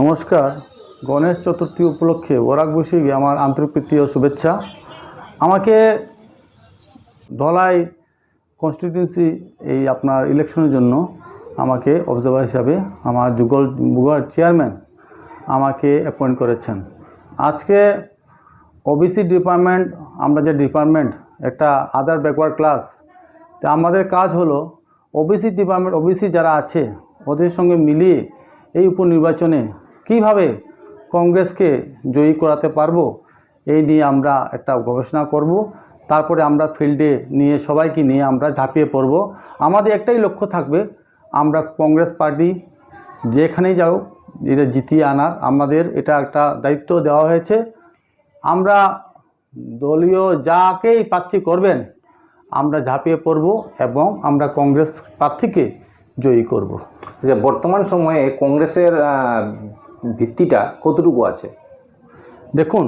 নমস্কার। গণেশ চতুর্থী উপলক্ষে বরাক বৈশাখী আমার আন্তরিক প্রীতি ও শুভেচ্ছা। আমাকে ধলাই কনস্টিটিউন্সি এই আপনার ইলেকশনের জন্য আমাকে অবজারভার হিসাবে আমার যুগল বুগার চেয়ারম্যান আমাকে অ্যাপয়েন্ট করেছেন। আজকে ওবিসি ডিপার্টমেন্ট আমরা যে ডিপার্টমেন্ট একটা আদার ব্যাকওয়ার্ড ক্লাস তা আমাদের কাজ হলো ওবিসি ডিপার্টমেন্ট ওবিসি যারা আছে, ওদের সঙ্গে মিলিয়ে এই উপনির্বাচনে কীভাবে কংগ্রেসকে জয়ী করাতে পারব, এই নিয়ে আমরা একটা গবেষণা করব। তারপরে আমরা ফিল্ডে নিয়ে সবাইকে নিয়ে আমরা ঝাঁপিয়ে পড়ব। আমাদের একটাই লক্ষ্য থাকবে, আমরা কংগ্রেস পার্টি যেখানেই যাও, এটা জিতিয়ে আনার। আমাদের এটা একটা দায়িত্ব দেওয়া হয়েছে। আমরা দলীয় যাকেই প্রার্থী করবেন, আমরা ঝাঁপিয়ে পড়ব এবং আমরা কংগ্রেস প্রার্থীকে জয়ী করব। যে বর্তমান সময়ে কংগ্রেসের ভিত্তিটা কতটুকু আছে? দেখুন,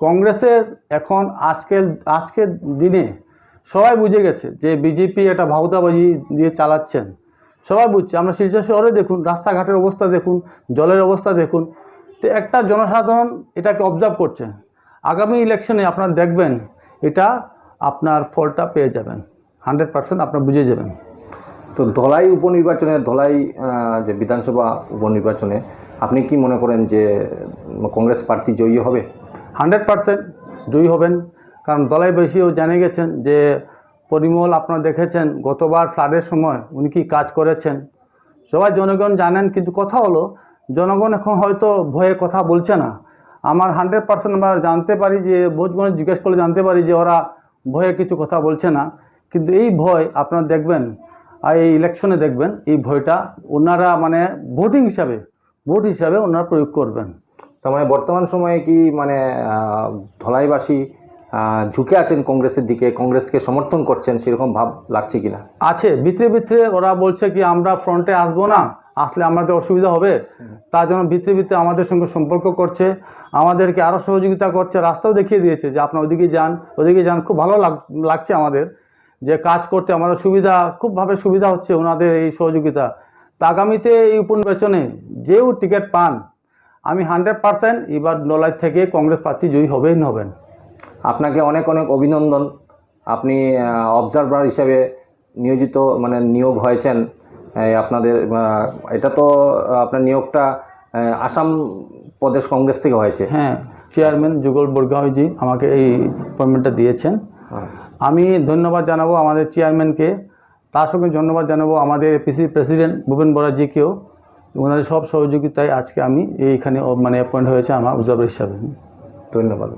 কংগ্রেসের এখন আজকের আজকের দিনে সবাই বুঝে গেছে যে বিজেপি একটা ভাওতাবাজি দিয়ে চালাচ্ছেন। সবাই বুঝছে, আমরা শিলচর শহরে দেখুন, রাস্তাঘাটের অবস্থা দেখুন, জলের অবস্থা দেখুন। তো একটা জনসাধারণ এটাকে অবজার্ভ করছে। আগামী ইলেকশনে আপনারা দেখবেন, এটা আপনার ফলটা পেয়ে যাবেন। হান্ড্রেড পার্সেন্ট আপনার বুঝে যাবেন। তো ধলাই উপনির্বাচনে, ধলাই যে বিধানসভা উপনির্বাচনে আপনি কি মনে করেন যে কংগ্রেস প্রার্থী জয়ী হবে? হান্ড্রেড পারসেন্ট জয়ী হবেন। কারণ দলাই বেশিও জেনে গেছেন যে পরিমল আপনারা দেখেছেন, গতবার ফ্লাডের সময় উনি কি কাজ করেছেন। সবাই জনগণ জানেন, কিন্তু কথা হলো, জনগণ এখন হয়তো ভয়ে কথা বলছে না। আমার হান্ড্রেড পার্সেন্ট আমরা জানতে পারি যে ভোটগণে জিজ্ঞেস করলে জানতে পারি যে ওরা ভয়ে কিছু কথা বলছে না। কিন্তু এই ভয় আপনারা দেখবেন আর এই ইলেকশনে দেখবেন এই ভয়টা ওনারা মানে ভোটিং হিসাবে ভোট হিসাবে ওনারা প্রয়োগ করবেন। তার মানে বর্তমান সময়ে কি মানে ধলাইবাসী ঝুঁকে আছেন কংগ্রেসের দিকে কংগ্রেসকে সমর্থন করছেন সেরকম ভাব লাগছে কিনা? আছে ভিতরে ভিতরে ওরা বলছে কি আমরা ফ্রন্টে আসব না আসলে আমাদের অসুবিধা হবে। তার জন্য ভিতরে ভিতরে আমাদের সঙ্গে সম্পর্ক করছে আমাদেরকে আরও সহযোগিতা করছে রাস্তাও দেখিয়ে দিয়েছে যে আপনার ওদিকে যান ওদিকে যান। খুব ভালো লাগ লাগছে আমাদের। যে কাজ করতে আমাদের সুবিধা খুবভাবে সুবিধা হচ্ছে ওনাদের এই সহযোগিতা। তা আগামীতে এই উপনির্বাচনে যেও টিকিট পান আমি হান্ড্রেড পার্সেন্ট এবার নলাই থেকে কংগ্রেস প্রার্থী জয়ী হবেই হবেন। আপনাকে অনেক অনেক অভিনন্দন। আপনি অবজারভার হিসেবে নিয়োজিত মানে নিয়োগ হয়েছেন আপনাদের এটা তো আপনার নিয়োগটা আসাম প্রদেশ কংগ্রেস থেকে হয়েছে। হ্যাঁ চেয়ারম্যান যুগল বরগাঁওজি আমাকে এই অ্যাপয়েন্টমেন্টটা দিয়েছেন। আমি ধন্যবাদ জানাব আমাদের চেয়ারম্যানকে। তার সঙ্গে ধন্যবাদ জানাব আমাদের পিসি প্রেসিডেন্ট ভূপেন বরাজিকেও। ওনাদের সব সহযোগিতায় আজকে আমি এইখানে মানে অ্যাপয়েন্ট হয়েছে আমার অবজার্ভার হিসাবে। ধন্যবাদ।